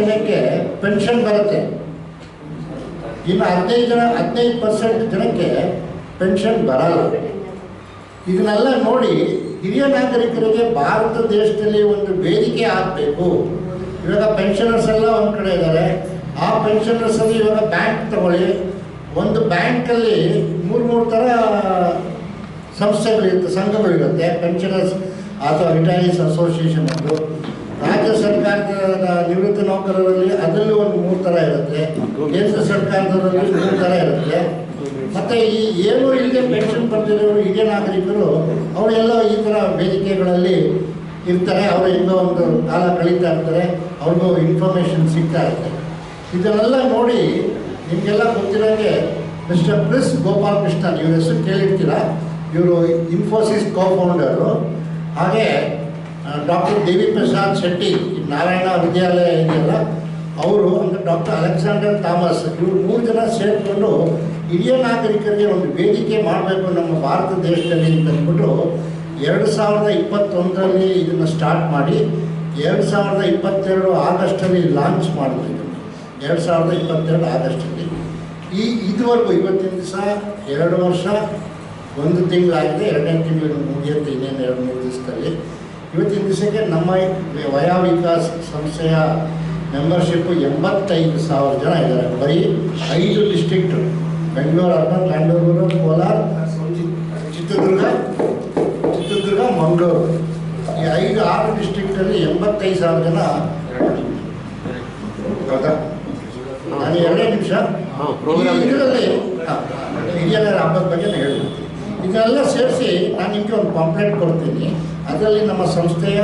ಜನಕ್ಕೆ ಪೆನ್ಷನ್ ಬರುತ್ತೆ. ಇನ್ನು ಹದಿನೈದು ಜನ, ಹದಿನೈದು ಪರ್ಸೆಂಟ್ ಜನಕ್ಕೆ ಪೆನ್ಷನ್ ಬರಲ್ಲ. ಇದನ್ನೆಲ್ಲ ನೋಡಿ ಹಿರಿಯ ನಾಗರಿಕರಿಗೆ ಭಾರತ ದೇಶದಲ್ಲಿ ಒಂದು ವೇದಿಕೆ ಆಗಬೇಕು. ಇವಾಗ ಪೆನ್ಷನರ್ಸ್ ಎಲ್ಲ ಒಂದು ಕಡೆ ಇದ್ದಾರೆ. ಆ ಪೆನ್ಷನರ್ಸ್ ಅಲ್ಲಿ ಇವಾಗ ಬ್ಯಾಂಕ್ ತಗೊಳ್ಳಿ. ಒಂದು ಬ್ಯಾಂಕಲ್ಲಿ ಮೂರು ಮೂರು ಥರ ಸಂಸ್ಥೆಗಳಿರುತ್ತೆ, ಸಂಘಗಳಿರುತ್ತೆ. ಪೆನ್ಷನರ್ಸ್ ಅಥವಾ ರಿಟೈರ್ಸ್ ಅಸೋಸಿಯೇಷನ್ ಒಂದು. ರಾಜ್ಯ ಸರ್ಕಾರದ ನಿವೃತ್ತ ನೌಕರರಲ್ಲಿ ಅದರಲ್ಲಿ ಒಂದು ಮೂರು ಥರ ಇರುತ್ತೆ. ಕೇಂದ್ರ ಸರ್ಕಾರದಲ್ಲಿ ಮೂರು ಥರ ಇರುತ್ತೆ. ಮತ್ತೆ ಈ ಏನು ಇಲ್ಲದೆ ಪೆನ್ಷನ್ ಬರ್ತಿರೋರು ಹಿರಿಯ ನಾಗರಿಕರು, ಅವರೆಲ್ಲ ಈ ಥರ ವೇದಿಕೆಗಳಲ್ಲಿ ಇರ್ತಾರೆ. ಅವರು ಹೆಂಗೋ ಒಂದು ಕಾಲ ಕಳೀತಾ ಇರ್ತಾರೆ. ಅವ್ರಿಗೂ ಇನ್ಫಾರ್ಮೇಷನ್ ಸಿಗ್ತಾ ಇರುತ್ತೆ. ಇದನ್ನೆಲ್ಲ ನೋಡಿ ನಿಮಗೆಲ್ಲ ಗೊತ್ತಿರೋಂಗೆ ಮಿಸ್ಟರ್ ಪ್ರಿಸ್ ಗೋಪಾಲ್ ಕೃಷ್ಣನ್ ಇವ್ರ ಹೆಸರು ಕೇಳಿರ್ತೀರ? ಇವರು ಇನ್ಫೋಸಿಸ್ ಕೋಫೌಂಡರು ಹಾಗೆ ಡಾಕ್ಟರ್ ದೇವಿ ಪ್ರಸಾದ್ ಶೆಟ್ಟಿ ನಾರಾಯಣ ವಿದ್ಯಾಲಯ ಇದೆಯಲ್ಲ, ಅವರು ಅಂದರೆ ಡಾಕ್ಟರ್ ಅಲೆಕ್ಸಾಂಡರ್ ಥಾಮಸ್, ಇವರು ಮೂರು ಜನ ಸೇರಿಕೊಂಡು ಹಿರಿಯ ನಾಗರಿಕರಿಗೆ ಒಂದು ವೇದಿಕೆ ಮಾಡಬೇಕು ನಮ್ಮ ಭಾರತ ದೇಶದಲ್ಲಿ ಅಂತ ಅಂದ್ಬಿಟ್ಟು ಎರಡು ಸಾವಿರದ ಇಪ್ಪತ್ತೊಂದರಲ್ಲಿ ಇದನ್ನು ಸ್ಟಾರ್ಟ್ ಮಾಡಿ, ಎರಡು ಸಾವಿರದ ಇಪ್ಪತ್ತೆರಡು ಆಗಸ್ಟಲ್ಲಿ ಲಾಂಚ್ ಮಾಡಿದ್ರು ಎರಡು ಸಾವಿರದ ಇಪ್ಪತ್ತೆರಡು ಆಗಸ್ಟಲ್ಲಿ. ಈ ಇದುವರೆಗೂ ಇವತ್ತಿನ ದಿವಸ ಎರಡು ವರ್ಷ, ಒಂದು ತಿಂಗಳಾಗಿದೆ, ಎರಡನೇ ತಿಂಗಳು ಮುಗಿಯುತ್ತೆ ಇನ್ನೇನು ಎರಡು ಮೂರು ದಿವಸದಲ್ಲಿ. ಇವತ್ತಿನ ದಿವಸಕ್ಕೆ ನಮ್ಮ ವಯಾ ವಿಕಾಸ್ ಸಂಸ್ಥೆಯ ಮೆಂಬರ್ಶಿಪ್ಪು ಎಂಬತ್ತೈದು ಸಾವಿರ ಜನ ಇದ್ದಾರೆ. ಬರೀ ಐದು ಡಿಸ್ಟ್ರಿಕ್ಟು ಬೆಂಗಳೂರು ಅರ್ಬನ್ ಬ್ಯಾಂಗ್ಳೂರು ಕೋಲಾರ ಚಿತ್ರದುರ್ಗ ಚಿತ್ರದುರ್ಗ ಮಂಗಳೂರು ಈ ಐದು ಆರು ಡಿಸ್ಟಿಕ್ಟಲ್ಲಿ ಎಂಬತ್ತೈದು ಸಾವಿರ ಜನ ಹೌದಾ? ನಾನು ಎರಡೇ ನಿಮಿಷ. ಹಿರಿಯರ ಹಬ್ಬದ ಬಗ್ಗೆ ನಾನು ಹೇಳ್ತೀನಿ ಇದನ್ನೆಲ್ಲ ಸೇರಿಸಿ ನಾನು ನಿಮಗೆ ಒಂದು ಪಾಂಪ್ಲೆಟ್ ಕೊಡ್ತೀನಿ. ಅದರಲ್ಲಿ ನಮ್ಮ ಸಂಸ್ಥೆಯ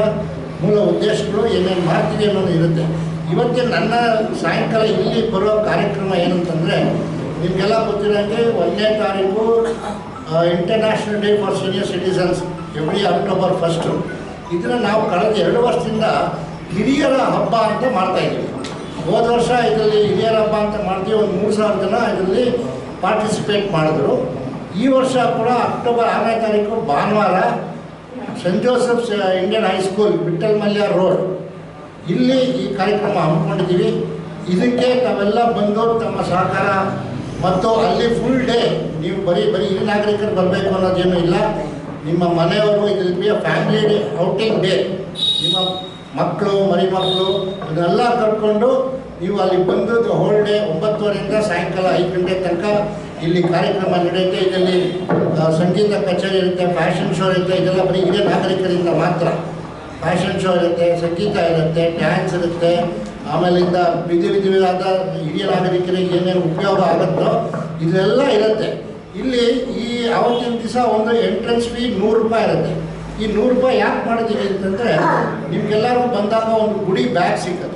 ಮೂಲ ಉದ್ದೇಶಗಳು, ಏನೇನು ಮಾಡ್ತೀವಿ ಅನ್ನೋದು ಇರುತ್ತೆ. ಇವತ್ತಿನ ನನ್ನ ಸಾಯಂಕಾಲ ಇಲ್ಲಿ ಬರೋ ಕಾರ್ಯಕ್ರಮ ಏನಂತಂದರೆ, ನಿಮಗೆಲ್ಲ ಗೊತ್ತಿರೋಂಗೆ ಒಂದನೇ ತಾರೀಕು international day for senior citizens every October first ಇದನ್ನು ನಾವು ಕಳೆದ ಎರಡು ವರ್ಷದಿಂದ ಹಿರಿಯರ ಹಬ್ಬ ಅಂತ ಮಾಡ್ತಾ ಇದ್ದೀವಿ. ಹೋದ ವರ್ಷ ಇದರಲ್ಲಿ ಹಿರಿಯರ ಹಬ್ಬ ಅಂತ ಮಾಡ್ತೀವಿ, ಒಂದು ಮೂರು ಸಾವಿರ ಜನ ಇದರಲ್ಲಿ ಪಾರ್ಟಿಸಿಪೇಟ್ ಮಾಡಿದ್ರು. ಈ ವರ್ಷ ಕೂಡ ಅಕ್ಟೋಬರ್ ಆರನೇ ತಾರೀಕು ಭಾನುವಾರ Saint Joseph's Indian high school Vittal Mallya road ಇಲ್ಲಿ ಈ ಕಾರ್ಯಕ್ರಮ ಹಮ್ಮಿಕೊಂಡಿದ್ದೀವಿ. ಇದಕ್ಕೆ ತಾವೆಲ್ಲ ಬಂದು ತಮ್ಮ ಸಹಕಾರ ಮತ್ತು ಅಲ್ಲಿ ಫುಲ್ ಡೇ ನೀವು ಬರೀ ಬರೀ ಹಿರಿಯ ನಾಗರಿಕರು ಬರಬೇಕು ಅನ್ನೋದೇನೂ ಇಲ್ಲ. ನಿಮ್ಮ ಮನೆಯವರು, ಇದು be family day outing day ನಿಮ್ಮ ಮಕ್ಕಳು ಮರಿ ಮಕ್ಕಳು ಇದನ್ನೆಲ್ಲ ಕರ್ಕೊಂಡು ನೀವು ಅಲ್ಲಿ ಬಂದು ಹೋಲ್ ಡೇ ಒಂಬತ್ತುವರೆಯಿಂದ ಸಾಯಂಕಾಲ ಐದು ಗಂಟೆ ತನಕ ಇಲ್ಲಿ ಕಾರ್ಯಕ್ರಮ ನಡೆಯುತ್ತೆ, ಇದರಲ್ಲಿ ಸಂಗೀತ ಕಚೇರಿ ಇರುತ್ತೆ ಫ್ಯಾಷನ್ ಶೋ ಇರುತ್ತೆ, ಇದೆಲ್ಲ ಬರೀ ಹಿರಿಯ ನಾಗರಿಕರಿಂದ ಮಾತ್ರ. ಫ್ಯಾಷನ್ ಶೋ ಇರುತ್ತೆ, ಸಂಗೀತ ಇರುತ್ತೆ ಡ್ಯಾನ್ಸ್ ಇರುತ್ತೆ. ಆಮೇಲಿಂದ ವಿಧಿ ವಿಧವಾದ ಹಿರಿಯ ನಾಗರಿಕರಿಗೆ ಏನೇನು ಉಪಯೋಗ ಆಗುತ್ತೋ, ಇದೆಲ್ಲ ಇರುತ್ತೆ. ಇಲ್ಲಿ ಈ ಅವತ್ತಿನ ದಿವಸ ಒಂದು ಎಂಟ್ರೆನ್ಸ್ ಫೀ ನೂರು ರೂಪಾಯಿ ಇರುತ್ತೆ. ಈ ನೂರು ರೂಪಾಯಿ ಯಾಕೆ ಮಾಡಿದ್ದೀವಿ ಅಂತಂದರೆ, ನಿಮ್ಗೆಲ್ಲರೂ ಬಂದಾಗ ಒಂದು ಗುಡಿ ಬ್ಯಾಗ್ ಸಿಗುತ್ತೆ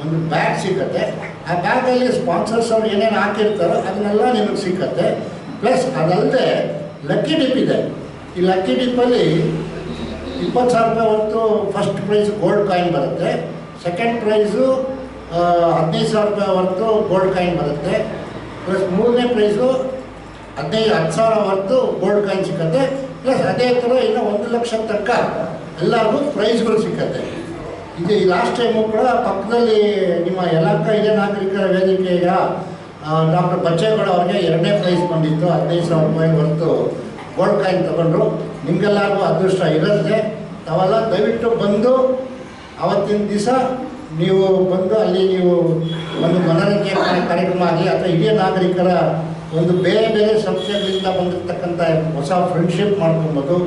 ಒಂದು ಬ್ಯಾಗ್ ಸಿಗುತ್ತೆ ಆ ಬ್ಯಾಗಲ್ಲಿ ಸ್ಪಾನ್ಸರ್ಸ್ ಅವ್ರು ಏನೇನು ಹಾಕಿರ್ತಾರೋ ಅದನ್ನೆಲ್ಲ ನಿಮಗೆ ಸಿಕ್ಕತ್ತೆ. ಪ್ಲಸ್ ಅದಲ್ಲದೆ ಲಕ್ಕಿ ಡಿಪ್ ಇದೆ. ಈ ಲಕ್ಕಿ ಡಿಪ್ಪಲ್ಲಿ ಇಪ್ಪತ್ತು ಸಾವಿರ ರೂಪಾಯಿ ಹೊತ್ತು ಫಸ್ಟ್ ಪ್ರೈಸ್ ಗೋಲ್ಡ್ ಕಾಯಿನ್ ಬರುತ್ತೆ. ಸೆಕೆಂಡ್ ಪ್ರೈಸು ಹದಿನೈದು ಸಾವಿರ ರೂಪಾಯಿ ಹೊರತು ಗೋಲ್ಡ್ ಕಾಯಿನ್ ಬರುತ್ತೆ. ಪ್ಲಸ್ ಮೂರನೇ ಪ್ರೈಸು ಹದಿನೈದು, ಹತ್ತು ಸಾವಿರ ಹೊರತು ಗೋಲ್ಡ್ ಕಾಯಿನ್ ಸಿಕ್ಕತ್ತೆ. ಪ್ಲಸ್ ಅದೇ ಥರ ಇನ್ನು ಒಂದು ಲಕ್ಷ ತನಕ ಎಲ್ಲರಿಗೂ ಪ್ರೈಸ್ಗಳು ಸಿಕ್ಕತ್ತೆ. ಇದು ಈ ಲಾಸ್ಟ್ ಟೈಮು ಕೂಡ ಪಕ್ಕದಲ್ಲಿ ನಿಮ್ಮ ಯಲಹಂಕ ಹಿರಿಯ ನಾಗರಿಕರ ವೇದಿಕೆಯ ಡಾಕ್ಟರ್ ಬಚ್ಚೇಗೌಡ ಅವ್ರಿಗೆ ಎರಡನೇ ಪ್ರೈಸ್ ಬಂದಿತ್ತು, ಹದಿನೈದು ಸಾವಿರ ರೂಪಾಯಿ ಹೊರತು ಗೋಲ್ಡ್ ಕಾಯಿನ್ ತಗೊಂಡ್ರು. ನಿಮಗೆಲ್ಲರಿಗೂ ಅದೃಷ್ಟ ಇರುತ್ತೆ ತಾವೆಲ್ಲ, ದಯವಿಟ್ಟು ಬಂದು ಅವತ್ತಿನ ದಿವಸ ನೀವು ಬಂದು ಅಲ್ಲಿ ನೀವು ಒಂದು ಮನರಂಜನೆ ಕಾರ್ಯಕ್ರಮ ಆಗಲಿ, ಅಥವಾ ಹಿರಿಯ ನಾಗರಿಕರ ಒಂದು ಬೇರೆ ಬೇರೆ ಸಂಸ್ಥೆಗಳಿಂದ ಬಂದಿರತಕ್ಕಂಥ ಹೊಸ ಫ್ರೆಂಡ್ಶಿಪ್ ಮಾಡ್ಕೊಬೋದು.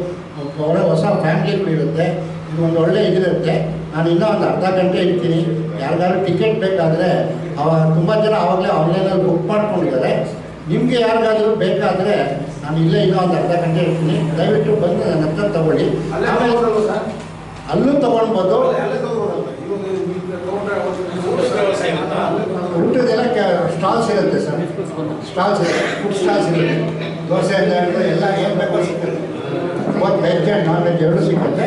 ಒಳ್ಳೆ ಹೊಸ ಫ್ಯಾಮಿಲಿಗಳಿರುತ್ತೆ ಇದು ಒಂದು ಒಳ್ಳೆ ಇದಿರುತ್ತೆ. ನಾನು ಇನ್ನೂ ಒಂದು ಅರ್ಧ ಗಂಟೆ ಇರ್ತೀನಿ. ಯಾರಿಗಾದ್ರು ಟಿಕೆಟ್ ಬೇಕಾದರೆ ಅವ ತುಂಬ ಜನ ಆವಾಗಲೇ ಆನ್ಲೈನಲ್ಲಿ ಬುಕ್ ಮಾಡ್ಕೊಂಡಿದ್ದಾರೆ. ನಿಮಗೆ ಯಾರಿಗಾದರೂ ಬೇಕಾದರೆ ನಾನು ಇಲ್ಲೇ ಇನ್ನೂ ಒಂದು ಅರ್ಧ ಗಂಟೆ ಇರ್ತೀನಿ. ದಯವಿಟ್ಟು ಬಂದು ನನ್ನ ಹತ್ರ ತಗೊಳ್ಳಿ. ಅಲ್ಲೂ ತೊಗೊಳ್ಬೋದು. ಊಟದೆಲ್ಲ ಸ್ಟಾಲ್ಸ್ ಇರುತ್ತೆ ಸರ್. ಸ್ಟಾಲ್ಸ್ ಇರುತ್ತೆ. ಫುಡ್ ಸ್ಟಾಲ್ಸ್ ಇರುತ್ತೆ. ದೋಸೆ ಅಂತ ಹೇಳಿದ್ರೆ ಎಲ್ಲ ಏನು ಬೇಕೋ ಸಿಗುತ್ತೆ. ಇವತ್ತು ವೆಜ್ ಆ್ಯಂಡ್ ನಾನ್ ವೆಜ್ ಎರಡೂ ಸಿಗುತ್ತೆ.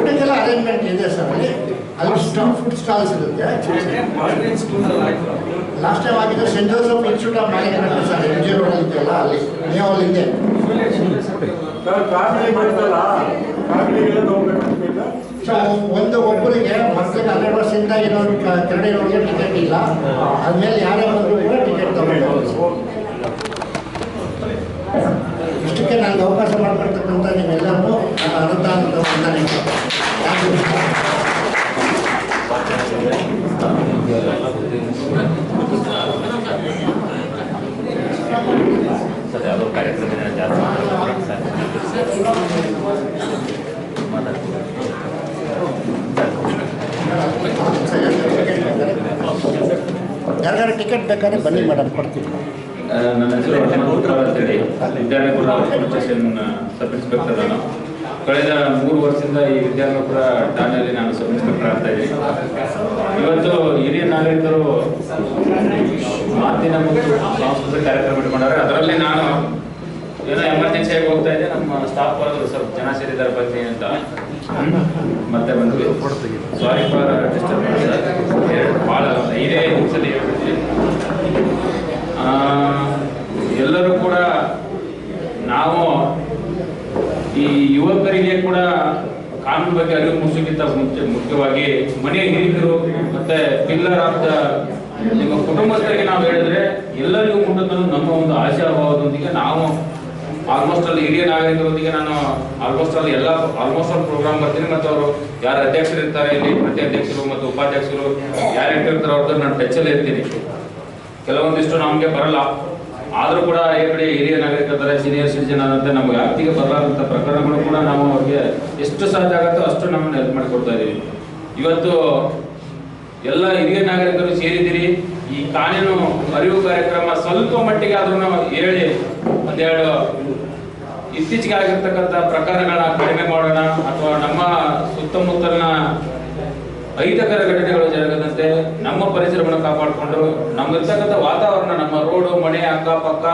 ಊಟಕ್ಕೆಲ್ಲ ಅರೇಂಜ್ಮೆಂಟ್ ಇದೆ ಸರ್ ಅಲ್ಲಿ. ಅಲ್ಲಿ ಸ್ಟಾ ಫುಡ್ ಸ್ಟಾಲ್ಸ್ ಇರುತ್ತೆ. ಲಾಸ್ಟ್ ಟೈಮ್ ಆಗಿದ್ದು Saint Joseph institute of management sir M G road ಇದೆಯಲ್ಲ ಅಲ್ಲಿ ನೀವು ಅಲ್ಲಿ ಇದೆ. ಸೊ ಒಂದು ಒಬ್ಬರಿಗೆ ಹನ್ನೆರಡು ವರ್ಷದಿಂದ ಇರೋ ಕರಡಿರೋರಿಗೆ ಟಿಕೆಟ್ ಇಲ್ಲ. ಅದ್ಮೇಲೆ ಯಾರೇ ಬಂದರೂ ಕೂಡ ಟಿಕೆಟ್ ತಗೊಂಡು ಯಾರಿಗಾರು ಟಿಕೆಟ್ ಬೇಕಾದ್ರೆ ಬನ್ನಿ ಮೇಡಮ್ ಕೊಡ್ತೀವಿ ನನ್ನ ಹೆಸರು ಅಂತ ಹೇಳಿ ಅಂತೇಳಿ ವಿದ್ಯಾನಗರ ಸ್ಟೇಷನ್ ಸಬ್ ಇನ್ಸ್ಪೆಕ್ಟರ್ ನಾನು. ಕಳೆದ ಮೂರು ವರ್ಷದಿಂದ ಈ ವಿದ್ಯಾನಗರ ಠಾಣೆಯಲ್ಲಿ ನಾನು ಸಬ್ ಇನ್ಸ್ಪೆಕ್ಟರ್ ಆಗ್ತಾ ಇದ್ದೀನಿ. ಇವತ್ತು ಹಿರಿಯ ನಾಗರಿಕರು ಮಾತಿನ ಮತ್ತು ಸಾಂಸ್ಕೃತಿಕ ಕಾರ್ಯಕ್ರಮ ಇಟ್ಕೊಂಡಾರೆ ಅದರಲ್ಲಿ ನಾನು ಏನೋ ಎಮರ್ಜೆನ್ಸಿ ಆಗಿ ಹೋಗ್ತಾ ಇದ್ದೆ. ನಮ್ಮ ಸ್ಟಾಫ್ ಬಂದರು ಸ್ವಲ್ಪ ಜನ ಸೇರಿದ್ದಾರೆ ಬನ್ನಿ ಅಂತ. ಮತ್ತೆ ಬಂದು ಸಾರಿ ಫಾರ್ ಡಿಸ್ಟರ್ಬ್ ಭಾಳ ಐದೇ ನಿಮಿಷದಲ್ಲಿ ಆ, ಎಲ್ಲರೂ ಕೂಡ ನಾವು ಈ ಯುವಕರಿಗೆ ಕೂಡ ಕಾನೂನು ಬಗ್ಗೆ ಅರಿವು ಮೂಡಿಸೋಕ್ಕಿಂತ ಮುಂಚೆ ಮುಖ್ಯವಾಗಿ ಮನೆ ಹಿರಿಯರು ಮತ್ತೆ ಪಿಲ್ಲರ್ ಆಫ್ ದ ನಿಮ್ಮ ಕುಟುಂಬಸ್ಥರಿಗೆ ನಾವು ಹೇಳಿದ್ರೆ ಎಲ್ಲರಿಗೂ ಮುಟ್ಟುತ್ತದೆ ನಮ್ಮ ಒಂದು ಆಶಾಭಾವದೊಂದಿಗೆ ನಾವು ಆಲ್ಮೋಸ್ಟ್ ಅಲ್ಲಿ ಹಿರಿಯ ನಾಗರಿಕರೊಂದಿಗೆ ನಾನು ಆಲ್ಮೋಸ್ಟ್ ಅಲ್ಲಿ ಎಲ್ಲ ಆಲ್ಮೋಸ್ಟ್ ಅಲ್ಲಿ ಪ್ರೋಗ್ರಾಮ್ ಬರ್ತೀನಿ ಮತ್ತು ಅವರು ಯಾರು ಅಧ್ಯಕ್ಷರು ಇರ್ತಾರೆ ಇಲ್ಲಿ ಪ್ರತಿ ಅಧ್ಯಕ್ಷರು ಮತ್ತು ಉಪಾಧ್ಯಕ್ಷರು ಯಾರು ಇರ್ತಾರೆ ಅವ್ರದ್ದು ನಾನು ಟಚ್ಚಲ್ಲಿ ಇರ್ತೀನಿ. ಕೆಲವೊಂದಿಷ್ಟು ನಮಗೆ ಬರಲ್ಲ. ಆದರೂ ಕೂಡ ಈ ಕಡೆ ಹಿರಿಯ ನಾಗರಿಕರ ಸೀನಿಯರ್ ಸಿಟಿಜನ್ ಆದಂತೆ ನಮ್ಮ ವ್ಯಾಪ್ತಿಗೆ ಬರಲಾರಂಥ ಪ್ರಕರಣಗಳು ಕೂಡ ನಾವು ಅವ್ರಿಗೆ ಎಷ್ಟು ಸಾಧ್ಯ ಆಗುತ್ತೋ ಅಷ್ಟು ನಮ್ಮನ್ನು ಹೆಲ್ಪ್ ಮಾಡಿಕೊಡ್ತಾ ಇದ್ದೀವಿ ಇವತ್ತು ಎಲ್ಲ ಹಿರಿಯ ನಾಗರಿಕರು ಸೇರಿದಿರಿ ಈ ಕಾನೂನು ಅರಿವು ಕಾರ್ಯಕ್ರಮ ಸ್ವಲ್ಪ ಮಟ್ಟಿಗೆ ಆದ್ರೂ ಹೇಳಿ ಒಂದೆರಡು ಇತ್ತೀಚೆಗೆ ಆಗಿರ್ತಕ್ಕಂಥ ಪ್ರಕರಣಗಳನ್ನ ಕಡಿಮೆ ಮಾಡೋಣ ಅಥವಾ ನಮ್ಮ ಸುತ್ತಮುತ್ತಲಿನ ಅಹಿತಕರ ಘಟನೆಗಳು ಜರುಗದಂತೆ ನಮ್ಮ ಪರಿಸರವನ್ನು ಕಾಪಾಡಿಕೊಂಡು ನಮ್ಗಿರ್ತಕ್ಕಂಥ ವಾತಾವರಣ, ನಮ್ಮ ರೋಡು, ಮನೆ, ಅಕ್ಕಪಕ್ಕ